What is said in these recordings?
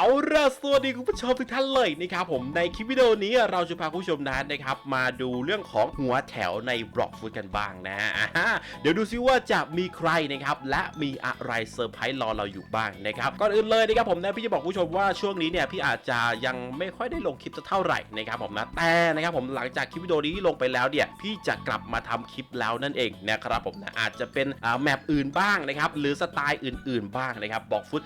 เอาล่ะสวัสดีคุณผู้ชมทุกท่านเลยนะครับผมในคลิปวิดีโอนี้เราจะพาคุณผู้ชมนั้นนะครับ มาดูเรื่องของหัวแถวในบล็อกฟุตกันบ้างนะฮะเดี๋ยวดูซิว่าจะมีใครนะครับ และมีอะไรเซอร์ไพรส์รอเราอยู่บ้างนะครับก่อนอื่นเลยนะครับผมนะพี่จะบอกคุณผู้ชมว่าช่วงนี้เนี่ยพี่อาจจะยังไม่ค่อยได้ลงคลิปสักเท่าไหร่นะครับผมนะแต่นะครับผมหลังจากคลิปวิดีโอนี้ลงไปแล้วเนี่ยพี่จะกลับมาทำคลิปแล้วนั่นเองนะครับผมนะอาจจะเป็นอ่าแมปอื่นบ้างนะครับหรือสไตล์อื่น ๆ บ้างนะครับบล็อกฟุต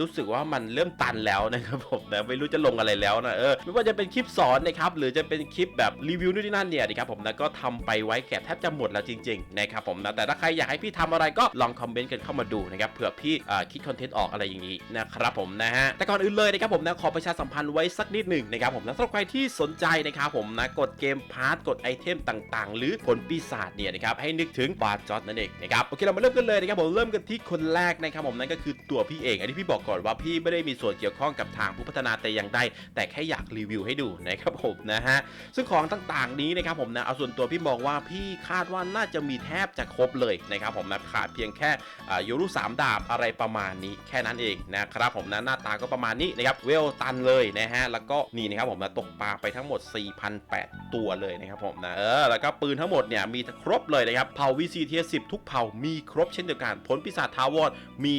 รู้สึกว่ามันเริ่มตันแล้วนะครับผมนะไม่รู้จะลงอะไรแล้วนะเออไม่ว่าจะเป็นคลิปสอนนะครับหรือจะเป็นคลิปแบบรีวิวนู่นนี่นั่นเนี่ยนะครับผมนะก็ทำไปไว้แก่แทบจะหมดแล้วจริงๆนะครับผมนะแต่ถ้าใครอยากให้พี่ทำอะไรก็ลองคอมเมนต์กันเข้ามาดูนะครับเผื่อพี่อ่าคิดคอนเทนต์ออกอะไรอย่างนี้นะครับผมนะฮะแต่ก่อนอื่นเลยนะครับผมนะขอประชาสัมพันธ์ไว้สักนิดหนึ่งนะครับผมนะสำหรับใครที่สนใจนะครับผมนะกดเกมพาร์ทกดไอเทมต่างๆ หรือผลปีศาจเนี่ยนะครับให้นึกถึงบาร์จอตนั่นเองนะครับโอเคเรามาเริ่มกันเลยนะครับผมเริ่มกันที่คนแรกนะครับผมนั่นก็คือตัวพี่เองอันนี้พี่บอกก่อนว่าพี่ไม่ได้มีส่วนเกี่ยวข้องกับทางผู้พัฒนาแต่อย่างใดแต่แค่อยากรีวิวให้ดูนะครับผมนะฮะซึ่งของต่างๆนี้นะครับผมนะเอาส่วนตัวพี่มองว่าพี่คาดว่าน่าจะมีแทบจะครบเลยนะครับผมนะขาดเพียงแค่อ่าโยรุสามดาบอะไรประมาณนี้แค่นั้นเองนะครับผมนะหน้าตาก็ประมาณนี้นะครับเวลตันเลยนะฮะแล้วก็นี่นะครับผมนะตกปลาไปทั้งหมด 4,008 ตัวเลยนะครับผมนะเออแล้วก็ปืนทั้งหมดเนี่ยมีครบเลยนะครับเผ่า VC เทีย10ทุกเผ่ามีครบเช่นเดียวกันผลปีศาจทาวรมี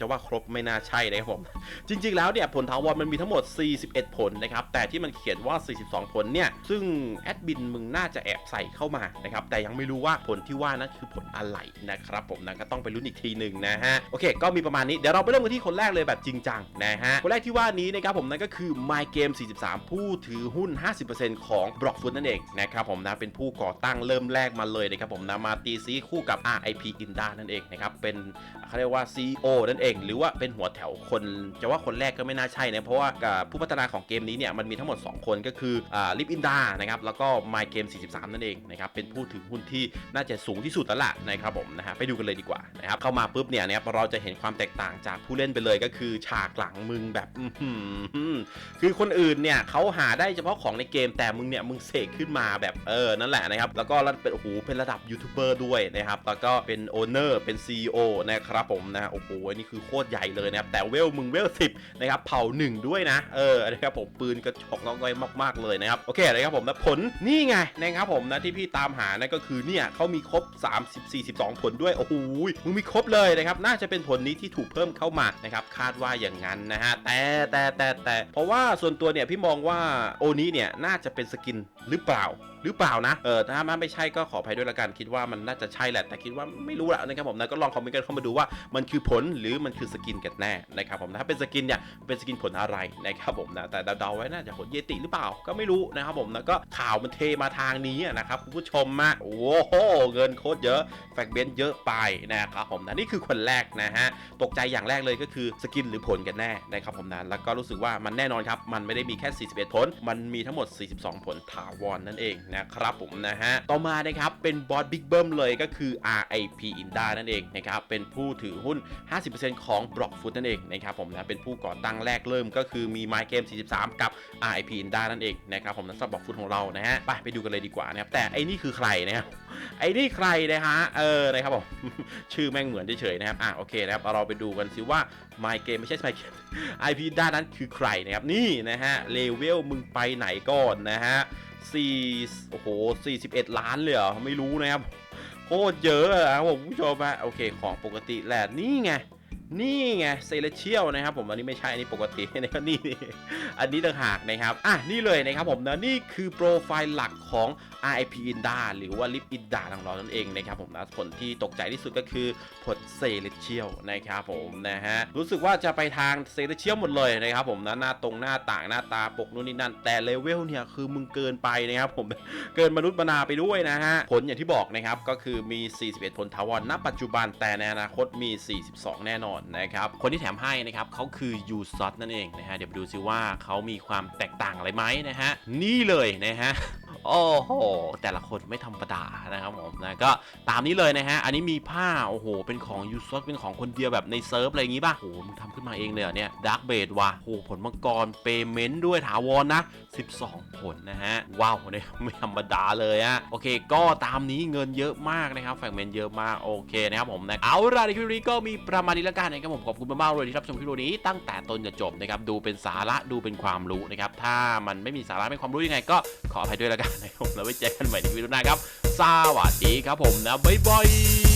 จะว่าครบไม่น่าใช่นะครับผม จริง ๆ แล้วเนี่ยผลทาวรมันมีทั้งหมด 41 ผลนะครับ แต่ที่มันเขียนว่า 42 ผลเนี่ย ซึ่งแอดบินมึงน่าจะแอบใส่เข้ามานะครับ แต่ยังไม่รู้ว่าผลที่ว่านั้นคือผลอะไรนะครับผมนะก็ต้องไปลุ้นอีกทีหนึ่งนะฮะ โอเค ก็มีประมาณนี้ เดี๋ยวเราไปเริ่มกันที่คนแรกเลยแบบจริงจังนะฮะ คนแรกที่ว่านี้นะครับผมนั่นก็คือ My Game 43 ผู้ถือหุ้น 50%ของ b l o c k f o o t นั่นเองนะครับผมนะ เป็นผู้ก่อตั้งเริ่มแรกมาเลยนะครับผมนะ มาตีซีคู่กับ RIP Inda นั่นเองนะครับ เป็นเขาเรียกว่า CEO นั่นเองหรือว่าเป็นหัวแถวคนจะว่าคนแรกก็ไม่น่าใช่นะเพราะว่าผู้พัฒนาของเกมนี้เนี่ยมันมีทั้งหมด 2 คนก็คือลิฟอินดานะครับแล้วก็ My Game 43 นั่นเองนะครับเป็นผู้ถือหุ้นที่น่าจะสูงที่สุดแล้วล่ะนะครับผมนะฮะไปดูกันเลยดีกว่านะครับเข้ามาปุ๊บเนี่ยนะครับเราจะเห็นความแตกต่างจากผู้เล่นไปเลยก็คือฉากหลังมึงแบบคือคนอื่นเนี่ยเขาหาได้เฉพาะของในเกมแต่มึงเนี่ยมึงเสกขึ้นมาแบบเออนั่นแหละนะครับแล้วก็เป็นโอ้โหเป็นระดับยูทูบเบอร์ด้วยนะครับแล้วก็เป็นโอเนอร์เป็น CEO นะครับผมนะโอ้โหอันนี่คือโคตรใหญ่เลยนะครับแต่เวลมึงเวล10นะครับเผาหนึ่งด้วยนะเออนะครับผมปืนกระชอกน้องก้อยมากๆเลยนะครับโอเคนะครับผมนะผลนี่ไงนะครับผมนะที่พี่ตามหานั่นก็คือเนี่ยเขามีครบ 30 42 ผลด้วยโอ้โหมึงมีครบเลยนะครับน่าจะเป็นผลนี้ที่ถูกเพิ่มเข้ามานะครับคาดว่าอย่างนั้นนะฮะแต่แต่แต่แต่เพราะว่าส่วนตัวเนี่ยพี่มองว่าโอนี้เนี่ยน่าจะเป็นสกินหรือเปล่า หรือเปล่านะ เออถ้ามันไม่ใช่ก็ขออภัยด้วยละกันคิดว่ามันน่าจะใช่แหละ แต่คิดว่าไม่รู้ละนะครับผมนะก็ลองคอมเมนต์กันเข้ามาดูว่ามันคือผลหรือมันคือสกินกันแน่นะครับผมนะถ้าเป็นสกินเนี่ยเป็นสกินผลอะไรนะครับผมนะแต่เดาๆไว้น่าจะผลเยติหรือเปล่าก็ไม่รู้นะครับผมนะก็ข่าวมันเทมาทางนี้นะครับคุณผู้ชมมาโอ้โหเงินโคตรเยอะแฟกเบนเยอะไปนะครับผมนะนี่คือคนแรกนะฮะตกใจอย่างแรกเลยก็คือสกินหรือผลกันแน่นะครับผมนะแล้วก็รู้สึกว่ามันแน่นอนครับมันไม่ได้มีแค่ 41 ผล มันมีทั้งหมด 42 ผลถาวรนนั่นเองนะครับผมนะฮะ ต่อมานะครับเป็นบอสบิ๊กเบิ้มเลยก็คือ RIP Inda นั่นเองนะครับเป็นผู้ถือหุ้น 50%ของ b l o c k f o o t นั่นเองนะครับผมนะเป็นผู้ก่อตั้งแรกเริ่มก็คือมี My Game 43 กับ RIP Inda นั่นเองนะครับผมนะสำหรับ b l o c k f o o t ของเรานะฮะไปไปดูกันเลยดีกว่านะครับแต่ไอ้นี่คือใครนะครับไอ้นี่ใครนะฮะเออนะครับผมชื่อแม่งเหมือนเฉยๆนะครับอะโอเคนะครับเราไปดูกันสิว่า My Game ไม่ใช่ My Game IP ด้านนั้นคือใครนะครับนี่นะฮะเลเวลมึงไปไหนก่อนนะฮะ 4โอ้โห41 ล้านเลยเหรอ ไม่รู้นะครับ โคตรเยอะอะผมผู้ชมฮะโอเค ของปกติแหละนี่ไง นี่ไงเซเลเชียลนะครับผมอันนี้ไม่ใช่อันนี้ปกตินะครับนี่อันนี้ต่างหากนะครับอะนี่เลยนะครับผมนะนี่คือโปรไฟล์หลักของ RIP Inda หรือว่า Lip Inda ทางเรานั่นเองนะครับผมนะผลที่ตกใจที่สุดก็คือผลเซเลเชียลนะครับผมนะฮะรู้สึกว่าจะไปทางเซเลเชียลหมดเลยนะครับผมนะหน้าตรงหน้าต่างหน้าตาปกนู่นนี่นั่น แต่เลเวลเนี่ยคือมึงเกินไปนะครับผมเกินมนุษย์มนาไปด้วยนะฮะผลอย่างที่บอกนะครับก็คือมี 41 ผลทาวรณปัจจุบันแต่ในอนาคตมี 42 แน่นอนนะครับ คนที่แถมให้นะครับเขาคือยูซอตนั่นเองนะฮะ เดี๋ยวไปดูซิว่าเขามีความแตกต่างอะไรไหมนะฮะ นี่เลยนะฮะ โอ้โห แต่ละคนไม่ธรรมดานะครับผมนะก็ตามนี้เลยนะฮะ อันนี้มีผ้า โอ้โห เป็นของยูซอสเป็นของคนเดียวแบบในเซิร์ฟอะไรอย่างงี้ป่ะโอ้โหมึงทำขึ้นมาเองเลยเหรอเนี่ยดาร์กเบดว่ะโอ้โหผลมังกรเปเมนต์ด้วยถาวรนะ 12 ผลนะฮะ ว้าวเนี่ยไม่ธรรมดาเลยอะโอเค ก็ตามนี้เงินเยอะมากนะครับแฟกเมนต์เยอะมากโอเคนะครับผมนะเอาล่ะในคลิปนี้ก็มีประมาณนี้แล้วกันนะครับผมขอบคุณมากๆเลยที่รับชมคลิปนี้ตั้งแต่ต้นจนจบนะครับดูเป็นสาระดูเป็นความรู้นะครับถ้ามันไม่มีสาระไม่ความรู้ยังไงก็ขออภัยด้วยแล้วกันนะครับแล้วไว้เจอกันใหม่ในวิดีโอหน้าครับสวัสดีครับผมนะบ๊ายบาย